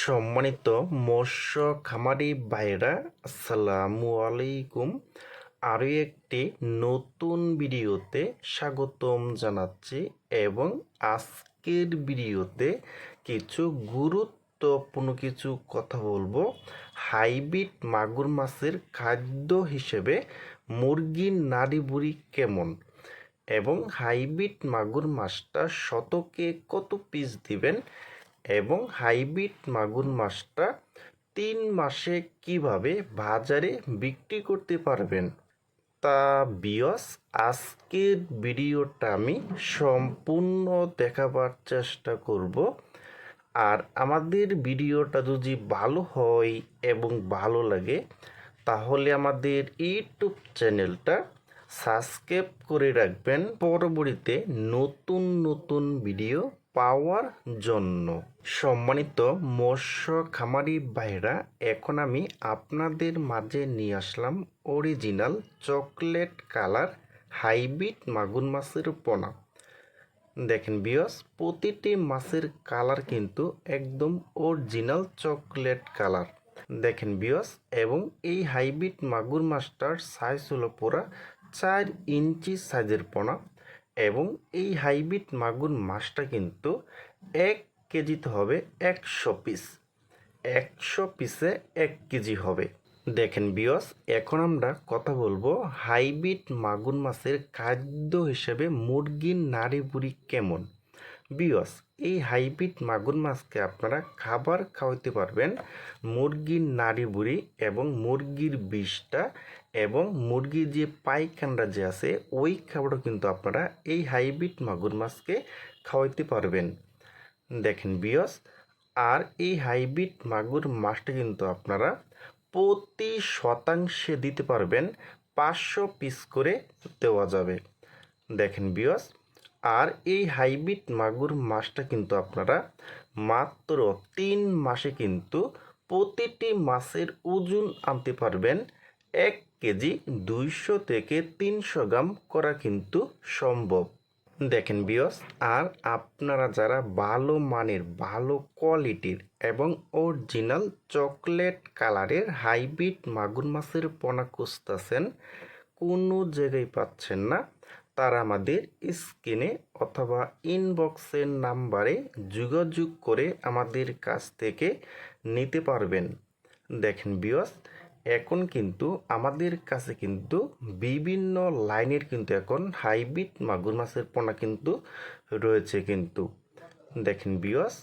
সম্মানিত মৎস্য খামারি ভাইরা আসসালামু আলাইকুম। আরও একটি নতুন ভিডিওতে স্বাগতম জানাচ্ছি এবং আজকের ভিডিওতে কিছু গুরুত্বপূর্ণ কিছু কথা বলব। হাইব্রিড মাগুর মাছের খাদ্য হিসেবে মুরগির নাড়ি বুড়ি কেমন? এবং হাইব্রিড মাগুর মাছটা শতকে কত পিস দিবেন? এবং হাইব্রিড মাগুর মাছটা তিন মাসে কীভাবে বাজারে বিক্রি করতে পারবেন তা বিয়স, আজকের ভিডিওটা আমি সম্পূর্ণ দেখাবার চেষ্টা করব। আর আমাদের ভিডিওটা যদি ভালো হয় এবং ভালো লাগে, তাহলে আমাদের ইউটিউব চ্যানেলটা সাবস্ক্রাইব করে রাখবেন। পরবর্তীতে নতুন নতুন ভিডিও পাওয়ার জন্য। সম্মানিত মৎস্য খামারি ভাইরা এখন আমি আপনাদের মাঝে নিয়ে আসলাম অরিজিনাল চকলেট কালার হাইব্রিড মাগুর মাছের পোনা। দেখেন বিয়স প্রতিটি মাছের কালার কিন্তু একদম অরিজিনাল চকলেট কালার দেখেন বিয়স এবং এই হাইব্রিড মাগুর মাছটার সাইজ হলো পুরা চার ইঞ্চি সাইজের পোনা এবং এই হাইব্রিড মাগুর মাছটা কিন্তু এক কেজিতে হবে একশো পিস। একশো পিসে এক কেজি হবে। দেখেন বিয়স এখন আমরা কথা বলব হাইব্রিড মাগুর মাছের খাদ্য হিসেবে মুরগির নাড়ি বুড়ি কেমন? বিয়স, এই হাইব্রিড মাগুর মাছকে আপনারা খাবার খাওয়াতে পারবেন মুরগির নাড়ি বুড়ি এবং মুরগির বিষটা এবং মুরগির যে পায়খানটা যে আছে, ওই খাবারও কিন্তু আপনারা এই হাইব্রিড মাগুর মাছকে খাওয়াইতে পারবেন। দেখেন বিয়স, আর এই হাইব্রিড মাগুর মাছটা কিন্তু আপনারা প্রতি শতাংশে দিতে পারবেন, পাঁচশো পিস করে দেওয়া যাবে। দেখেন বিয়স আর এই হাইব্রিড মাগুর মাছটা কিন্তু আপনারা মাত্র তিন মাসে কিন্তু প্রতিটি মাছের ওজন আনতে পারবেন। এক কেজি দুইশো থেকে তিনশো গ্রাম করা কিন্তু সম্ভব। দেখেন বিয়স আর আপনারা যারা ভালো মানের, ভালো কোয়ালিটির এবং অরিজিনাল চকলেট কালারের হাইব্রিড মাগুর মাছের পোনা খুঁজতেছেন, কোনো জায়গায় পাচ্ছেন না। তারা আমাদের স্ক্রিনে অথবা ইনবক্সের নাম্বারে যোগাযোগ করে আমাদের কাছ থেকে নিতে পারবেন। দেখেন বিয়স এখন কিন্তু আমাদের কাছে কিন্তু বিভিন্ন লাইনের কিন্তু এখন হাইব্রিড মাগুর মাছের পোনা কিন্তু রয়েছে কিন্তু। দেখেন বিয়স